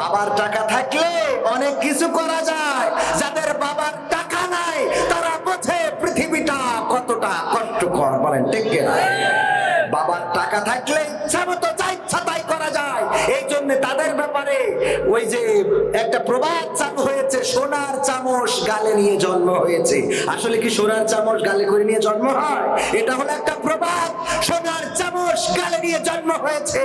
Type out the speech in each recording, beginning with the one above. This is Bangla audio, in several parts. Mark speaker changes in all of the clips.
Speaker 1: বাবার টাকা থাকলে অনেক কিছু করা যায়। যাদের বাবার টাকা নাই, তারা বোঝে পৃথিবীটা কতটা কষ্টকর। বলেন, ঠিক কিনা? বাবার টাকা থাকলে ইচ্ছা মতো যা করা যায়। এই জন্য তাদের ব্যাপারে ওই যে একটা প্রবাদ চালু হয়েছে, সোনার চামচ গালে নিয়ে জন্ম হয়েছে। আসলে কি সোনার চামচ গালে করে নিয়ে জন্ম হয়? এটা হলো একটা প্রবাদ। সোনার চামচ গালে জন্ম হয়েছে।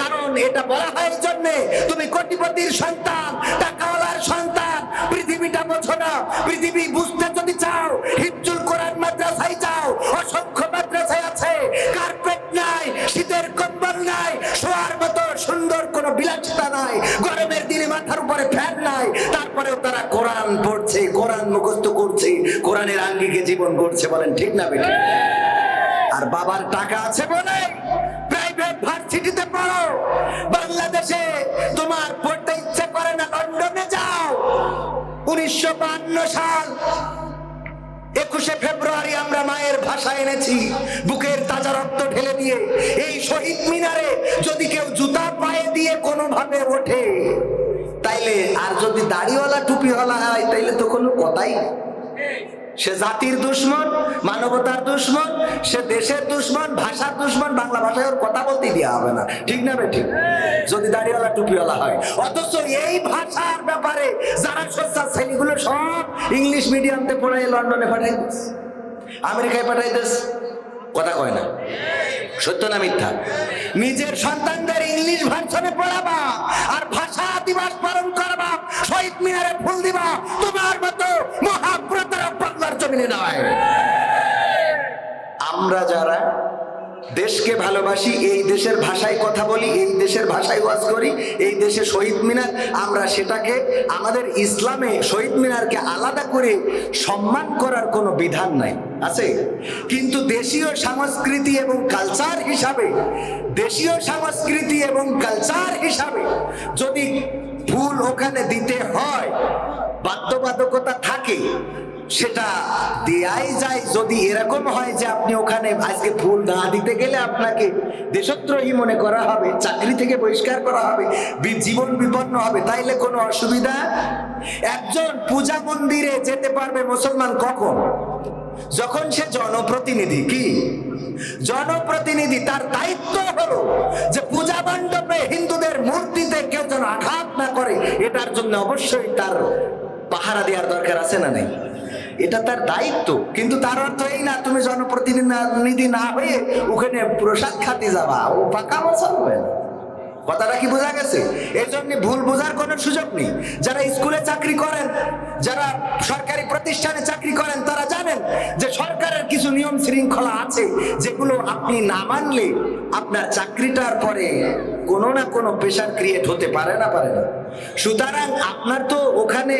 Speaker 1: কারণ এটা বলা হয় জন্যে, তুমি কোটিপতির সন্তান টাকাওয়ালার সন্তান, পৃথিবীটা বোঝো না। পৃথিবী বুঝতে যদি চাও হিপচুল কোরআন মাদ্রাসায় যাও, অসংখ্য মাদ্রাসায় আছে। কার্পেট নাই, শীতের কম্বল নাই, শোয়ার মতো সুন্দর কোনো বিলাসিতা নাই, গরমের দিনে মাথার উপরে ফ্যান নাই, তারপরেও তারা কোরআন পড়ছে, কোরআন মুখস্থ করছে, কোরআনের আঙ্গিকে জীবন করছে বলেন ঠিক না বেটি? আর বাবার টাকা আছে বলে প্রাইভেট পড়ো বাংলাদেশে তোমার পড়তে ইচ্ছে করে না, লন্ডনে যাও উনিশশো সাল, একুশে ফেব্রুয়ারি আমরা মায়ের ভাষা এনেছি, বুকের তাজা রক্ত ঢেলে দিয়ে এই শহীদ মিনারে যদি কেউ জুতা পায়ে দিয়ে কোনোভাবে ওঠে, তাইলে আর যদি দাড়িওয়ালা টুপিওয়ালা হয়, তাইলে তো কোনো কথাই। সে জাতির দুশ্মন, মানবতার দুশ্মন, সে দেশের দুশ্মন, ভাষার দুশ্মন, বাংলা ভাষায় ওর কথা বলতে দেওয়া হবে না। ঠিক না বেঠিক? যদি দাড়িওয়ালা, টুপিওয়ালা হয়। অথচ এই ভাষার ব্যাপারে যারা সস্তা ছেলেগুলো সব ইংলিশ মিডিয়ামতে পড়াই লন্ডনে পাঠাই দিস। আমেরিকায় পাঠাই দিস। কথা কয় না? সত্য না মিথ্যা? নিজের সন্তানদের ইংলিশ ভাষণে পড়াবা আর ভাষা দিবস পালন করবা, শহীদ মিনারে ফুল দিবা, তোমার মতো মহাপ্রতারক বাংলার জমিনে নয়। আমরা যারা দেশকে ভালোবাসি, এই দেশের ভাষায় কথা বলি, এই দেশের ভাষায় ওয়াজ করি, এই দেশে শহীদ মিনার, আমরা সেটাকে, আমাদের ইসলামে শহীদ মিনারকে আলাদা করে সম্মান করার কোনো বিধান নাই। আছে? কিন্তু দেশীয় সংস্কৃতি এবং কালচার হিসাবে, দেশীয় সংস্কৃতি এবং কালচার হিসাবে যদি ফুল ওখানে দিতে হয়, বাধ্যবাধকতা থাকে সেটা দেয়াই যায়। যদি এরকম হয় যে আপনি ওখানে আজকে ফুল না দিতে গেলে আপনাকে দেশদ্রোহী মনে করা হবে, চাকরি থেকে বহিষ্কার করা হবে জীবন বিপন্ন হবে, তাইলে কোনো অসুবিধা? একজন পূজা মন্দিরে যেতে পারবে মুসলমান কখন? যখন সে জনপ্রতিনিধি, কি? জনপ্রতিনিধি, তার দায়িত্ব হলো যে পূজা মণ্ডপে হিন্দুদের মূর্তিতে কেউ যেন আঘাত না করে, এটার জন্য অবশ্যই তার পাহারা দেওয়ার দরকার আছে না নেই? এটা তার দায়িত্ব, কিন্তু তার অর্থ এই না, তুমি জনপ্রতিনিধি না হয়ে ওখানে প্রসাদ খাতে যাবা, ও পাকা হবে না। কথাটা কি বোঝা গেছে? এই জন্য ভুল বোঝার কোনো সুযোগ নেই। যারা স্কুলে চাকরি করেন, যারা সরকারি প্রতিষ্ঠানে চাকরি করেন, তারা জানেন যে সরকারের কিছু নিয়ম শৃঙ্খলা আছে, যেগুলো আপনি না মানলে আপনার চাকরিটার পরে কোনো না কোনো প্রেশার ক্রিয়েট হতে পারে না পারে না। সুতরাং আপনার তো ওখানে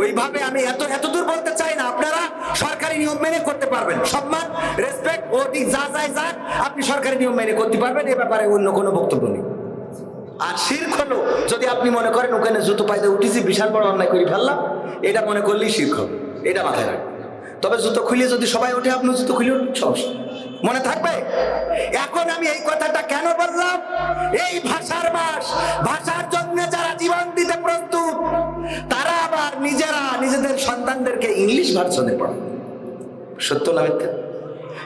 Speaker 1: ওইভাবে আমি এত এত দূর বলতে চাই না। আপনারা সরকারি নিয়ম মেনে করতে পারবেন। সম্মান রেসপেক্ট ওদিক যা যায় যাক, আপনি সরকারি নিয়ম মেনে করতে পারবেন। এ ব্যাপারে অন্য কোনো বক্তব্য নেই। আর শির্ক হলো যদি আপনি মনে করেন ওখানে জুতো পাইতে উঠেছি, বিশাল বড় অন্যায় করে ফেললাম, এটা মনে করলেই শির্ক এটা মাথায় রাখবেন। তবে জুতো খুলে যদি সবাই ওঠে, আপনি জুতো খুলে সমস্যা মনে থাকবে? এখন আমি এই কথাটা কেন বললাম? এই ভাষার বাস, ভাষার জন্য যারা জীবন দিতে প্রস্তুত, তারা আবার নিজেরা নিজেদের সন্তানদেরকে ইংলিশ ভার্সনে পড়ে সত্য না মিথ্যা?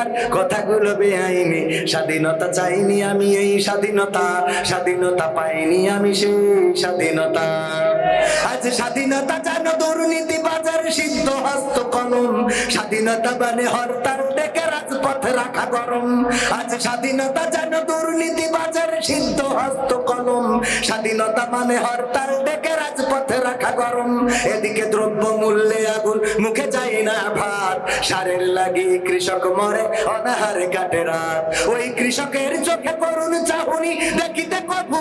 Speaker 1: আর কথাগুলো বেআইনি। স্বাধীনতা চাইনি আমি এই স্বাধীনতা। স্বাধীনতা পাইনি আমি সেই স্বাধীনতা। আজ স্বাধীনতা যেন দুর্নীতি কলম স্বাধীনতা মানে হরতাল, ডেকে রাজপথে রাখা গরম। আজ স্বাধীনতা যেন দুর্নীতি বাজার সিদ্ধ হস্ত কলম। স্বাধীনতা মানে হরতাল, ডেকে রাজপথে রাখা গরম। এদিকে দ্রব্য মূল্যে আগুন, মুখে যায় না ভাত। সারের লাগি কৃষক মরে, অনাহারে কাটে রাত। ওই কৃষকের চোখে করুন চাহুনি, দেখিতে কবু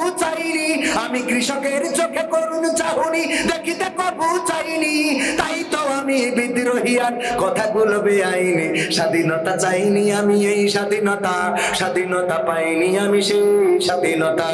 Speaker 1: আমি কৃষকের চোখে করুন চাহুনি, দেখিতে কবু চাইনি। তাই তো আমি বিদ্রোহী আর কথাগুলো বেআইনি। স্বাধীনতা চাইনি আমি এই স্বাধীনতা স্বাধীনতা পাইনি আমি সেই স্বাধীনতা।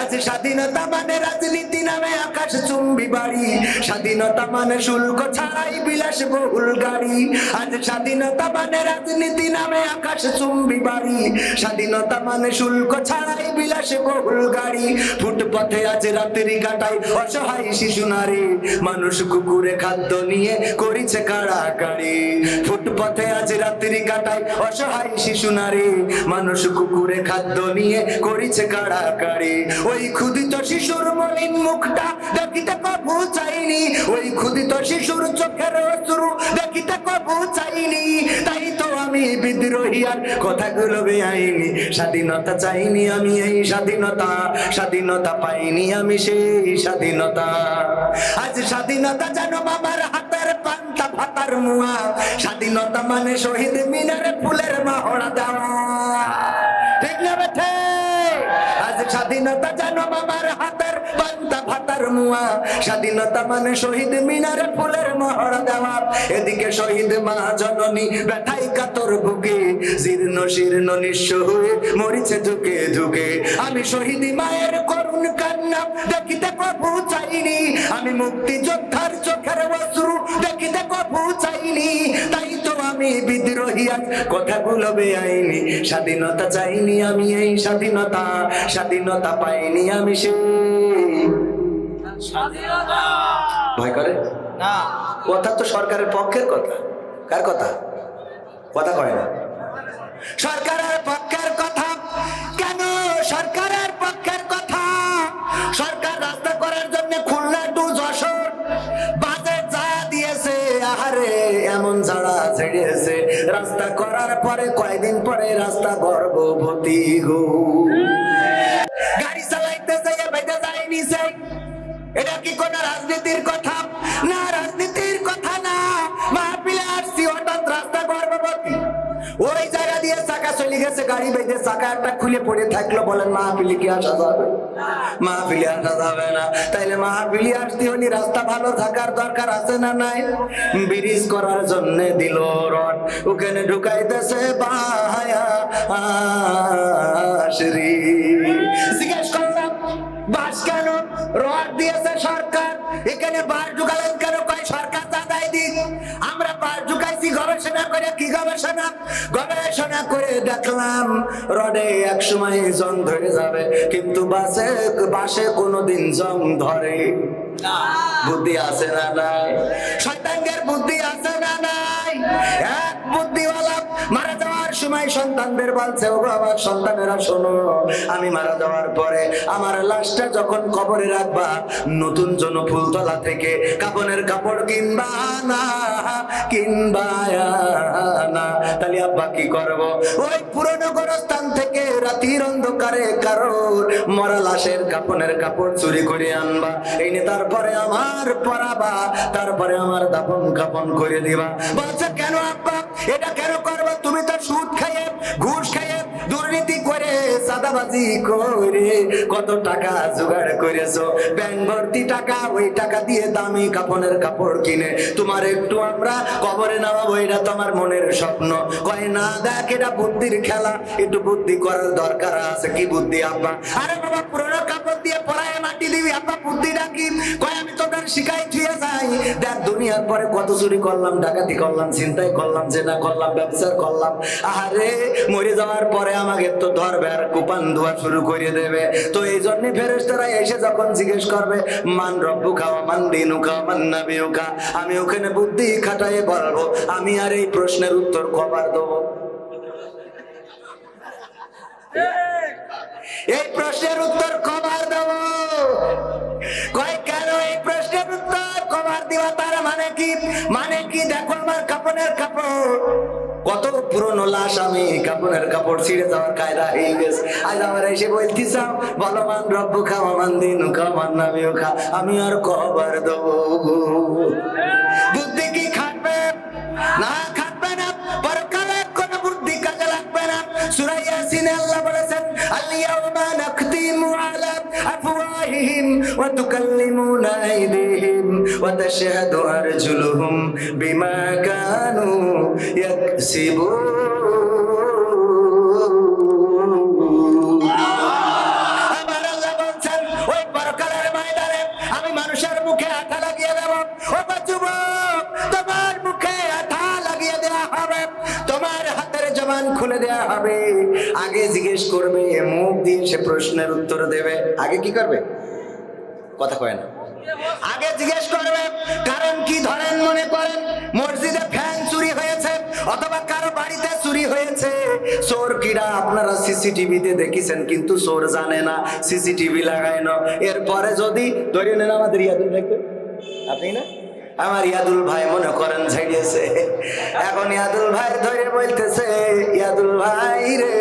Speaker 1: আজ স্বাধীনতা মানে রাজনীতি নামে আকাশ চুম্বি বাড়ি। স্বাধীনতা মানে শুল্ক ছাড়াই বিলাস বহুল গাড়ি। আজ স্বাধীনতা মানে রাজনীতি নামে আকাশ চুম্বি বাড়ি। স্বাধীনতা মানে শুল্ক ছাড়াই বিলাস বহুল গাড়ি ফুটপথে আজ রাত্রি কাটাই। অসহায় শিশু নারী, মানুষ কুকুরে খাদ্য নিয়ে করিছে কাড়াকাড়ি। ফুটপথে আজ রাত্রি কাটাই, অসহায় শিশু নারী, মানুষ কুকুরে খাদ্য নিয়ে করিছে কাড়াকাড়ি। ওই ক্ষুদিত শিশুর মলিন মুখটা দেখিতে কবু চাইনি। ওই ক্ষুদিত শিশুর চোখের অশ্রু দেখিতে কবু চাইনি। তাই তো আমি বিদ্রোহী আর কথাগুলো বেআইনি। স্বাধীনতা চাইনি আমি এই স্বাধীনতা। স্বাধীনতা পাইনি আমি সেই স্বাধীনতা। আজ স্বাধীনতা যেন বাবার হাতের পান্তা ভাতার মুয়া। স্বাধীনতা মানে শহীদ মিনারে ফুলের মাহড়া দেওয়া। ঠিক না বেঠে? আজ স্বাধীনতা জানো বাবার পান্তা ভাতার মুয়া। স্বাধীনতা মানে শহীদ মিনারে ফুলের মহর দেওয়া। এদিকে শহীদ মা জননী ব্যথাই কাতর বুকে। জীর্ণ শীর্ণ নিঃস্ব হয়ে মরিছে ধুকে ধুকে আমি শহীদ মায়ের করুণ কান্না দেখিতে প্রভু চাইনি। আমি মুক্তি যোদ্ধার চোখের অশ্রু দেখিতে প্রভু চাইনি। তাই তো আমি বিদ্রোহী, আজ কথাগুলো বেআইনি। স্বাধীনতা চাইনি আমি এই স্বাধীনতা স্বাধীনতা পাইনি আমি সেই। ভয় করে?
Speaker 2: না।
Speaker 1: কথা তো সরকারের পক্ষের কথা। কার কথা? কথা কয় না। সরকারের পক্ষের কথা। কেন সরকারের পক্ষের কথা? সরকার রাস্তা করার জন্য খুলনা টু যশোর। বাজেট যা দিয়েছে আহারে এমন যারা ছেড়েছে রাস্তা করার পরে কয়দিন পরে রাস্তা গর্ভবতী গো গাড়ি চালাইতে যাইয়া বাইতে যায়নি সে এটা কি কোন রাজনীতির কথা? না, রাজনীতির কথা না। মাহফিলে আসছি, হঠাৎ রাস্তা গর্ভবতী। ওই জায়গা দিয়ে চাকা চলে গেছে, গাড়ি বেঁধে চাকা একটা খুলে পড়ে থাকল, বলেন মাহফিলে কি আসা যাবে? মাহফিলে আসা যাবে না। তাইলে মাহফিলে আসতে হলে রাস্তা ভালো থাকার দরকার আছে না নাই? ব্রিজ করার জন্য দিল রড, ওখানে ঢুকাইতেছে বাহায়া আশরি। জিজ্ঞেস রড দিয়েছে সরকার। এখানে বাস ঢুকালেন কেন? কয়, সরকার চাঁদাই দিক। আমরা বাস ঢুকাইছি, গবেষণা করে কি গবেষণা? গবেষণা করে দেখলাম, রডে এক সময় জং ধরে যাবে। কিন্তু বাসে বাসে কোনোদিন জং ধরে বুদ্ধি আছে না নাই? শয়তানদের বুদ্ধি আছে না নাই? এক বুদ্ধিওয়ালা মারা যাওয়ার সময় সন্তানদের বলছে ও বাবা সন্তানেরা, শোনো, আমি মারা যাওয়ার পরে আমার লাশটা যখন কবরে রাখবা, নতুন জন ফুলতলা থেকে কাপনের কাপড় কিনবা না কিনবা না। তাহলে আব্বা কি করব? ওই পুরনো থেকে রাতির অন্ধকারে কারোর মরা লাশের কাপনের কাপড় চুরি করে আনবা। এই নিয়ে তারপরে আমার পরাবা, তারপরে আমার দাপন কাপন করে দিবা। বলছে, কেন আব্বা? এটা কেন করবা? তুমি তো সুদ খাইয়ে, ঘুষ খাইয়ে সাদাবাজি করে কত টাকা জোগাড় করেছ? ব্যাংক ভর্তি টাকা, ওই টাকা দিয়ে দামি কাপনের কাপড় কিনে। তোমার একটু আমরা কবরে নামাবো এটা তোমার মনের স্বপ্ন। কয়, না, দেখ, এটা বুদ্ধির খেলা। একটু বুদ্ধি করার দরকার আছে। কি বুদ্ধি, আব্বা? আরে বাবা, পুরোনো কাপড় দিয়ে পড়ায় মাটি দিবি, আব্বা, বুদ্ধিটা কি? কয়, আমি তোদের শিখাই থুয়ে যাই। দেখ, দুনিয়ার পরে কত চুরি করলাম, ডাকাতি করলাম চিন্তাই করলাম, জেনা করলাম ব্যবসা করলাম। আরে মরে যাওয়ার পরে আমাকে তো ধরবে আর কুপান ধোয়া শুরু করে দেবে। তো এই জন্য ফেরেস্তারা এসে যখন জিজ্ঞেস করবে, মান রব্বু খাওয়া মান দিনু খাওয়া মান নাবিউ খা আমি ওখানে বুদ্ধি খাটাই বলব, আমি আর এই প্রশ্নের উত্তর কবার দেবো? এই প্রশ্নের উত্তর কবার দেব? কয়, কেন এই উত্তর মানে মানে আমি। আর কবার দেবো বুদ্ধি কি খাটবে? না খাটবে না। পরকালে কোনো বুদ্ধি কাজে লাগবে না। সূরা ইয়াসিনে আল্লাহ বলেছেন, আল-ইয়াউমা নাখতিমু আলা আফওয়াহিহিম দেওয়া হবে। তোমার হাতের জবান খুলে দেওয়া হবে। আগে জিজ্ঞেস করবে, মুখ দিয়ে সে প্রশ্নের উত্তর দেবে। আগে কি করবে? কথা কয় না। আগে জিজ্ঞেস করবে, কারণ কি ধরেন মনে করেন, মসজিদে ফ্যান চুরি হয়েছে, অথবা কারও বাড়িতে চুরি হয়েছে? চোর কিরা, আপনারা সিসিটিভিতে দেখেছেন, কিন্তু চোর জানে না, সিসিটিভি লাগায় না। এরপরে যদি, ধরে নেন আমাদের ইয়াদুল ভাইকে আপনি না? আমার ইয়াদুল ভাই মনে করেন ঝাড়িয়েছে এখন ইয়াদুল ভাই ধরে বলতেছে, ইয়াদুল ভাই রে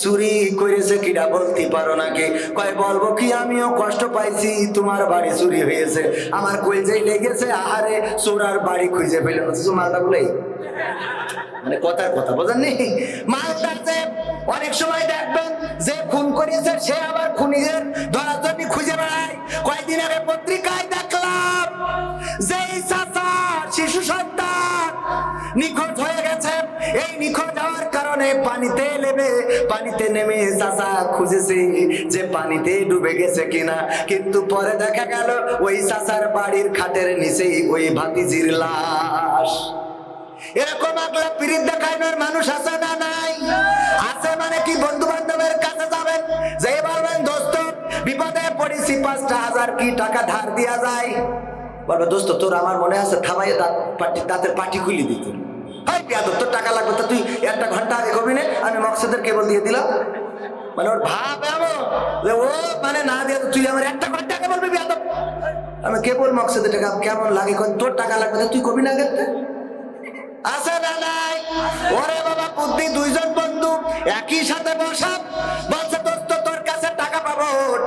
Speaker 1: চুরি করেছে কিনা বলতে পারো নাকি? কয়, বলব কি, আমিও কষ্ট পাইছি, তোমার বাড়ি চুরি হয়েছে। আমার যে লেগেছে, আহারে, চোরার বাড়ি খুঁজে পেলে মালটা বলেই মানে কথার কথা বোঝেননি মালটার যে অনেক সময় দেখবেন, যে খুন করিয়েছে সে আবার খুনিদের ধরার জন্য খুঁজে বেড়ায়। কয়েকদিন আগে পত্রিকায় দেখলাম যে শিশু সন্তান নিখোঁজ হয়ে গেছে। এই নিখোঁজ হওয়ার কারণে পানিতে নেমে পানিতে নেমে চাচা খুঁজেছে যে পানিতে ডুবে গেছে কিনা। কিন্তু পরে দেখা গেল ওই চাচার বাড়ির খাটের নিচেই ওই ভাতিজির লাশ। এরকম আগলা পিরিত দেখানোর মানুষ আছে না নাই? আছে মানে কি বন্ধু বান্ধবের কাছে যাবেন? যে বলবেন, দোস্ত, বিপদে পড়েছি, পাঁচটা হাজার কি টাকা ধার দিয়া যায়? বলবে, দোস্ত, তোর আমার মনে আছে থামাই দাঁত পাটি, দাঁতের পাটি খুলি দিত। হাই তোর টাকা লাগবে, তো তুই একটা ঘণ্টা আগে কবি নে, আমি মকসদের কেবল দিয়ে দিলাম। মানে ওর ভাব এমন যে ও মানে না দিয়ে তুই আমার একটা ঘণ্টা আগে বলবি বিয়াদব আমি কেবল মকসদের টাকা কেমন লাগে তোর টাকা লাগবে তো তুই কবি না গেতে আছে না নাই। ওরে বাবা, বুদ্ধি দুইজন বন্ধু, একই সাথে বসা, বলছে কাছে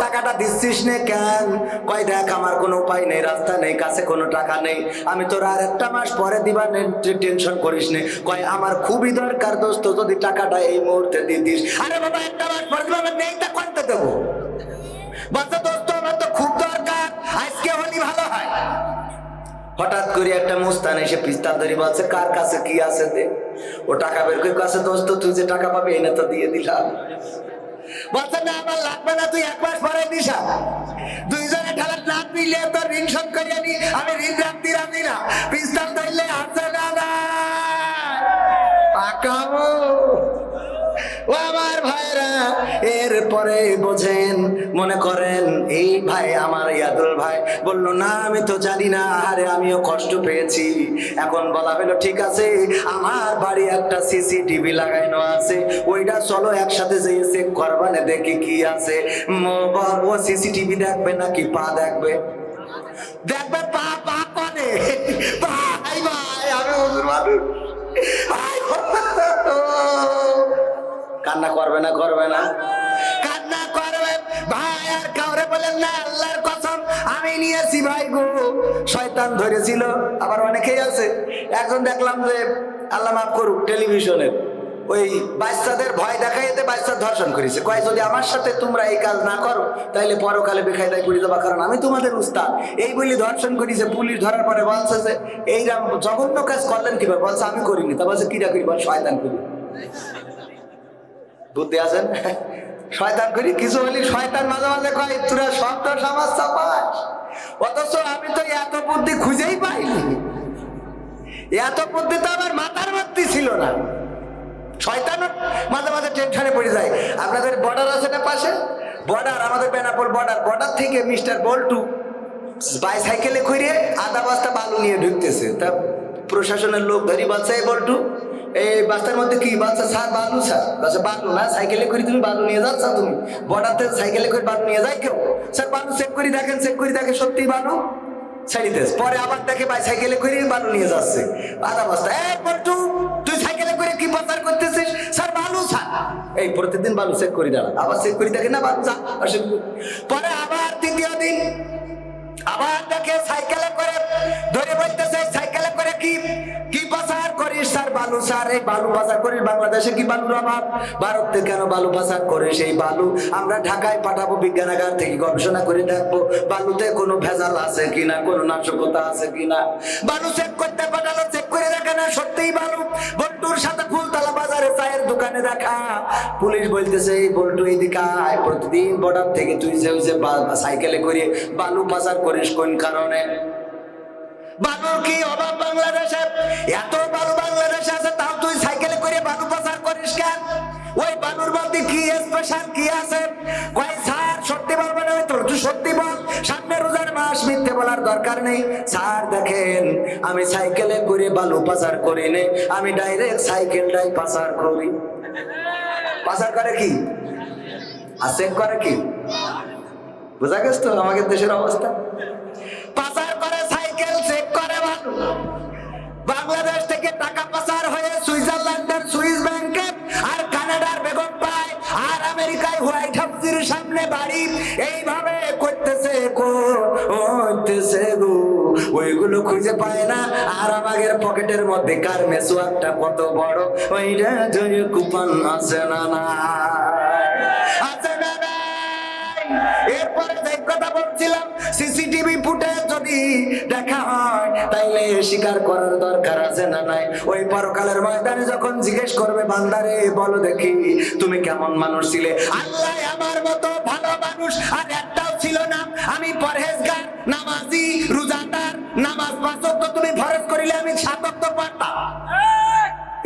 Speaker 1: টাকা টাকাটা দিচ্ছিস নে কেন? কয় দেখ, আমার কোনো উপায় নেই, রাস্তা নেই, কাছে কোনো টাকা নেই। আমি তোর আর একটা মাস পরে দিবা টেনশন করিস নে। কয় আমার খুবই দরকার দোস্ত, যদি টাকাটা এই মুহূর্তে দিয়ে দিস। আরে বাবা, একটা মাস পরে দিবা নেই, তা কোনটা দেবো? বলছে, দোস্ত, আমার তো খুব দরকার, আজকে হলি ভালো হয়। হঠাৎ করে একটা মুস্তান এসে পিস্তাল ধরে বলছে, কার কাছে কি আছে দে? ও টাকা বের করে কাছে দোস্ত, তুই যে টাকা পাবি এনে তো দিয়ে দিলাম। বলছে না আমার লাগবে না, তুই এক মাস পরে দিস দুইজনে ঠেলা না মিলিয়ে তোর ঋণ শোধ করিয়ে নি। আমি ঋণ রাখতে রাখি না। পিস্তাল ধরলে না না। পাকাবো। ও ভাইরা এরপরে বোঝেন মনে করেন এই ভাই আমার ইয়াদুল ভাই বলল না আমি তো জানি না আরে আমিও কষ্ট পেয়েছি এখন বলা হলো ঠিক আছে আমার বাড়ি একটা সিসিটিভি লাগাইনো আছে ওইটা চলো একসাথে যেয়ে চেক করবানে দেখি কি আছে ও সিসিটিভি দেখবে নাকি পা দেখবে দেখবে পা পা করে ভাই ভাই আমি হুজুর মানুষ কান্না করবে না করবে না। কান্না করবে। ভাই, আর কাউরে বলেন না, আল্লাহর কসম, আমি নিয়েছি ভাই গো। শয়তান ধরেছিল, আবার অনেকেই আছে। এখন দেখলাম যে, আল্লাহ মাফ করুক, টেলিভিশনের ওই বাচ্চাদের ভয় দেখাই এতে বাচ্চা ধর্ষণ করেছে। কয়, যদি আমার সাথে তোমরা এই কাজ না করো তাহলে পরকালে বেখায়দায় করে দেবা, কারণ আমি তোমাদের উস্তাদ। এই বলি ধর্ষণ করেছে, পুলিশ ধরার পরে বলছে যে এইরাম জঘন্য কাজ করলেন কীভাবে? বলছে, আমি করিনি। তা বলছে, কিরা করি? বল, শয়তান করি। বুদ্ধি আছেন শয়তান করি, কিছু হলি শয়তান মাঝে মাঝে কয়, তোরা সব তো সমাজ চাপাস। অথচ আমি তো এত বুদ্ধি খুঁজেই পাইনি। এত বুদ্ধি তো আমার মাথার মধ্যে ছিল না। শয়তান মাঝে মাঝে টেনশনে পড়ে যায়। আপনাদের বর্ডার আছে না পাশে? বর্ডার আমাদের বেনাপোল বর্ডার বর্ডার থেকে মিস্টার বল্টু বাইসাইকেলে করে আধা বস্তা বালু নিয়ে ঢুকতেছে। তা প্রশাসনের লোক ধরি বলছে বল্টু এই মধ্যে কি? বলছে স্যার বালু স্যার। বলছে বালু না? সাইকেলে করে তুমি বালু নিয়ে যাচ্ছ তুমি। সাইকেলে করে বালু নিয়ে যায় কেউ? স্যার বালু চেক করে দেখেন চেক করে দেখে সত্যি বালু পরে আবার সাইকেলে করে বালু নিয়ে যাচ্ছে। আধা তুই সাইকেলে করে কি প্রচার করতেছিস? স্যার বালু স্যার। এই প্রতিদিন বালু চেক করে, দাঁড়া। আবার চেক করে দেখে না বালু। পরে আবার তৃতীয় দিন, আবার দেখে সাইকেলে করে ধরে বলতেছে সাইকেলে করে কি কি করিস বালু এই বালু করিস বাংলাদেশে কি বালুর অভাব? কেন বালু বালু? আমরা ঢাকায় পাঠাবো, বিজ্ঞানাগার থেকে গবেষণা করে দেখব, বালুতে কোনো ভেজাল আছে কিনা, কোনো নাশকতা আছে কিনা? বালু চেক করতে পাঠালো চেক করে দেখে না, সত্যিই বালু। বল্টুর সাথে ফুলতলা বাজারে চায়ের দোকানে দেখা। পুলিশ বলতেছে, এই বল্টু এইদিকে আয়। প্রতিদিন বর্ডার থেকে তুই যে সাইকেলে করে বালু পাচার করিস, কোন কারণে? বালুর কি অভাব বাংলাদেশে? এত বালু বাংলাদেশে আছে, তাও তুই সাইকেলে করে বালু পাচার করিস কেন? ওই বালুর মধ্যে কি স্পেশাল কি আছে? কই স্যার, সত্যি বলবে না, তোর তুই সত্যি বল। সামনে রোজার মাস মিথ্যে বলার দরকার নেই। স্যার, দেখেন, আমি সাইকেলে করে বালু পাচার করি নে। আমি ডাইরেক্ট সাইকেলটাই পাচার করি। পাচার করে কি? আর করে কি? বোঝা গেছ তো আমাদের দেশের অবস্থা? থেকে টাকা পাচার হয়ে সুইজারল্যান্ডের সুইস ব্যাংকে আর কানাডার বেগম পায়, আর আমেরিকায় হোয়াইট হাউসের সামনে বাড়ি। এইভাবে করতেছে করতেছে গো। ওইগুলো খুঁজে পায় না, আর আমাদের পকেটের মধ্যে কার মেসোয়ারটা কত বড়, ওইটা যদি কুপন আছে না না। আছে না এরপরে যে কথা বলছিলাম, সিসিটিভি ফুটে যদি দেখা হয়, তাইলে স্বীকার করার দরকার আছে না নাই? ওই পরকালের ময়দানে যখন জিজ্ঞেস করবে, বান্দারে, বলো দেখি, তুমি কেমন মানুষ ছিলে? আল্লাহ আমার মতো ভালো মানুষ আর একটাও ছিল না। আমি পরহেজগার, নামাজি, রোজাদার, নামাজ পাঁচ তো তুমি ফরজ করিলে আমি সাতক তো পড়তাম।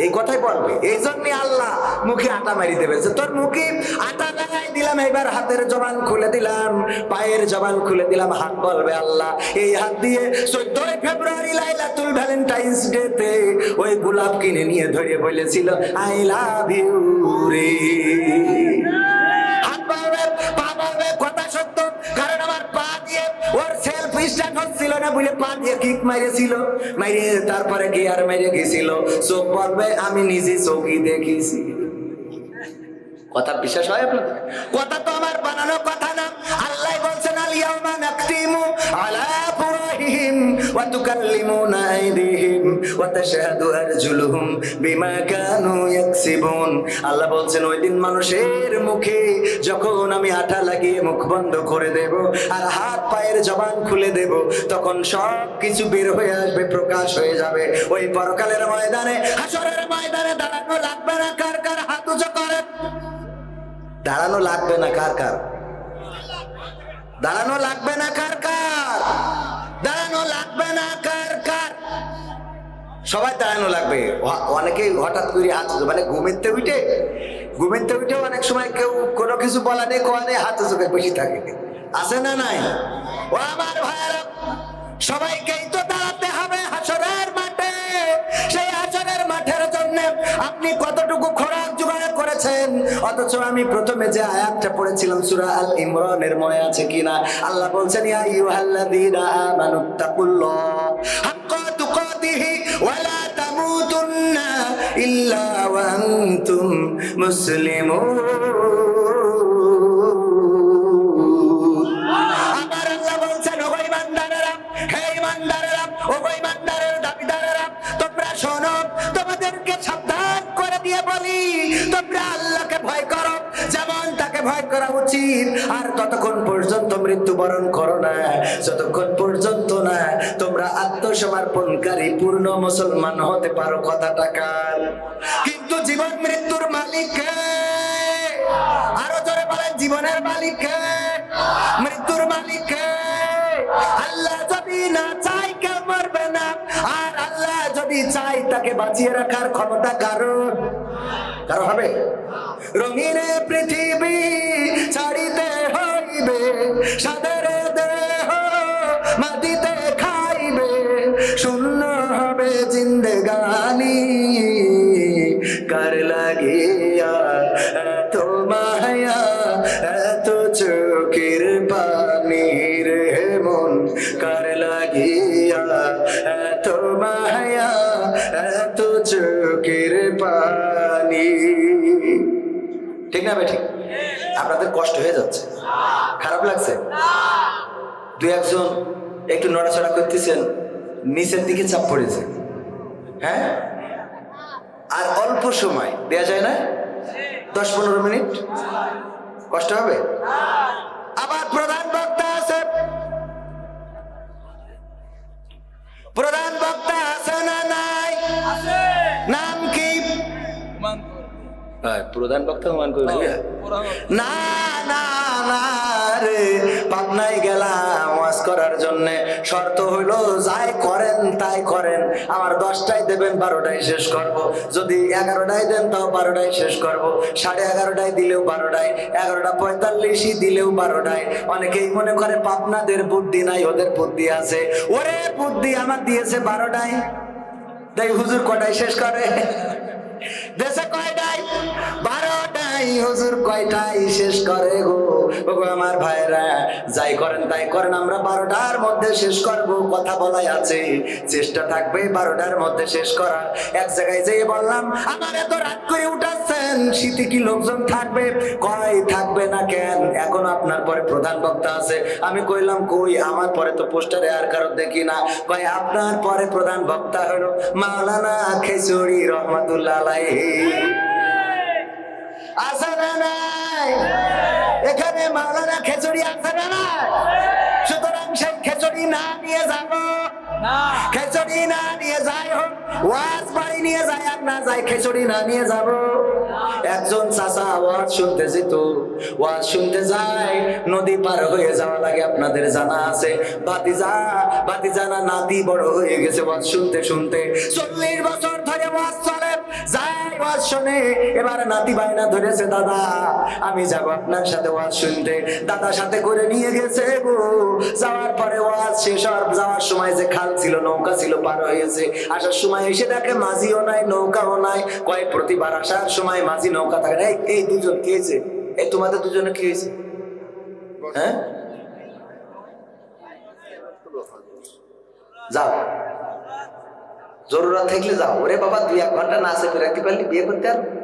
Speaker 1: এই কথাই বলবে। এই জন্য আল্লাহ মুখে আটা মারি দেবে যে তোর মুখে আটা লাগাই দিলাম, এবার হাতের জবান খুলে দিলাম, পায়ের জবান খুলে দিলাম, হাত বলবে আল্লাহ। এই হাত দিয়ে চোদ্দই ফেব্রুয়ারি লাইলাতুল ভ্যালেন্টাইন্স ডে তে ওই গোলাপ কিনে নিয়ে ধরে বলেছিল, আই লাভ ইউ রে। হাত বাড়বে পা বাড়বে কথা সত্য। কারণ আমার পা দিয়ে ওর সেলফ করছিল না বলে পা দিয়ে কিক মাইরেছিল। মাইরে তারপরে গিয়ার মেরে গেছিল। চোখ বলবে, আমি নিজে চোখই দেখেছি। কথা বিশ্বাস হয় আপনাদের? কথা তো আমার বানানো কথা না। আল্লাহ ওয়া তুকাল্লিমুনা আইদিহিম ওয়া তাশহাদু আরজুলুহুম বিমা কানু ইয়াকসিবুন আল্লাহ বলছেন, ওই দিন মানুষের মুখে যখন আমি আঠা লাগিয়ে মুখ বন্ধ করে দেব আর হাত পায়ের জবান খুলে দেব, তখন সব কিছু বের হয়ে আসবে, প্রকাশ হয়ে যাবে। ওই পরকালের ময়দানে, হাসরের ময়দানে দাঁড়ানো লাগবে না। কার কার হাত উঁচু দাঁড়ানো লাগবে না, কার কার? দাঁড়ানো লাগবে না কার কার? দাঁড়ানো লাগবে না কার কার? সবাই দাঁড়ানো লাগবে। অ- অনেকেই হঠাৎ করে হাত মানে ঘুমেতে উঠে ঘুমেতে উঠে অনেক সময় কেউ কোনো কিছু বলা নেই, কোয়া নেই, হাতে চোখে বসে থাকে। আছে না নাই? ও আমার ভাইয়ারা, সবাইকেই তো দাঁড়াতে হবে হাসরের মাঠে। সেই হাসরের মাঠের জন্য আপনি কতটুকু অথচ আমি প্রথমে যে আয়াতটা পড়েছিলাম সূরা আল ইমরানের মনে আছে কিনা? আল্লাহ বলছেন, ইয়া আইয়ুহাল্লাযীনা আমানুত্তাকুল্লাহ হাক্কা তুকাতিহি ওয়া লা তামুতুন্না ইল্লা ওয়া আনতুম মুসলিমুন। তোমরা শোনো দিয়ে বলি, তোমরা আল্লাহকে ভয় করো যেমন তাকে ভয় করা উচিত। আর ততক্ষণ পর্যন্ত মৃত্যুবরণ করো না, যতক্ষণ পর্যন্ত না তোমরা আত্মসমর্পণকারী পূর্ণ মুসলমান হতে পারো কথাটা কার? কিন্তু জীবন মৃত্যুর মালিক আরও জোরে বলেন, জীবনের মালিক মৃত্যুর মালিক আল্লাহ যদি না চাই কেউ মরবে না। আর যদি চাই তাকে বাঁচিয়ে রাখার ক্ষমতা কারও কারও হবে? রঙিনে পৃথিবী ছাড়িতে হইবে, সাদের দেহ মাটিতে খাইবে, শূন্য হবে জিন্দেগানি। কার লাগিয়া দু একজন একটু নড়াচড়া করতেছেন নিচের দিকে চাপ পড়েছে। হ্যাঁ? আর অল্প সময় দেয়া যায় না? দশ পনেরো মিনিট? কষ্ট হবে? আবার প্রধান বক্তা আছে। প্রধান বক্তা আছে না নাই? নাম কি? হ্যাঁ, প্রধান বক্তা মান করবে। না না না। রে পাবনায় গেলাম ওয়াজ করার জন্য। শর্ত হইল, যাই করেন তাই করেন। আমার দশটায় দেবেন, বারোটায় শেষ করব। যদি এগারোটায় দেন, তাও বারোটায় শেষ করব। সাড়ে এগারোটায় দিলেও বারোটায়, এগারোটা পঁয়তাল্লিশই দিলেও বারোটায়। অনেকেই মনে করে পাবনাদের বুদ্ধি নাই, ওদের বুদ্ধি আছে। ওরে, বুদ্ধি আমার দিয়েছে বারোটায়। তাই হুজুর কটায় শেষ করে? দেশে কয়টাই বারোটাই হুজুর কয়টাই শেষ করে গো? ওগো আমার ভাইরা যাই করেন তাই করেন, আমরা বারোটার মধ্যে শেষ করব, কথা বলাই আছে। চেষ্টা থাকবে বারোটার মধ্যে শেষ করার। এক জায়গায় যেয়ে বললাম, আমার এত রাত করে উঠাচ্ছেন, শীতে কি লোকজন থাকবে? কয়, থাকবে না কেন? এখন আপনার পরে প্রধান বক্তা আছে। আমি কইলাম, কই, আমার পরে তো পোস্টারে আর কারও দেখি না। কয়, আপনার পরে প্রধান বক্তা হলো মাওলানা খেচুড়ি রহমাতুল্লাহ আলাইহি। আছে না। নাই এখানে মাওলানা আছে না। নাই সুতরাং সেই না নিয়ে যাব। না। নিয়ে যাই হোক ওয়াজ বাড়ি নিয়ে যায় আর না খেচুড়ি না নিয়ে যাব। একজন চাচা ওয়াজ শুনতে যেত। ওয়াজ শুনতে যায় নদী পার হয়ে যাওয়া লাগে আপনাদের জানা আছে। ভাতিজা ভাতিজা না নাতি বড় হয়ে গেছে ওয়াজ শুনতে শুনতে। চল্লিশ বছর ধরে ওয়াজ ওয়াজ শুনে, এবার নাতি বাইনা ধরেছে, দাদা, আমি যাব আপনার সাথে ওয়াজ শুনতে। দাদা সাথে করে নিয়ে গেছে গো। যাওয়ার পরে ওয়াজ শেষ হওয়ার, যাওয়ার সময় যে খাল ছিল, নৌকা ছিল, পার হয়েছে। আসার সময় এসে দেখে মাঝিও নাই, নৌকাও নাই। কয়, প্রতিবার আসার সময় মাঝি নৌকা থাকে। এই এই দুজন, কি হয়েছে এই, তোমাদের দুজনে কি হয়েছে হ্যাঁ? যাও। জরুরত থাকলে যাও। ওরে বাবা, দুই এক ঘণ্টা না আসে রাখতে পারলি? বিয়ে করতে আর?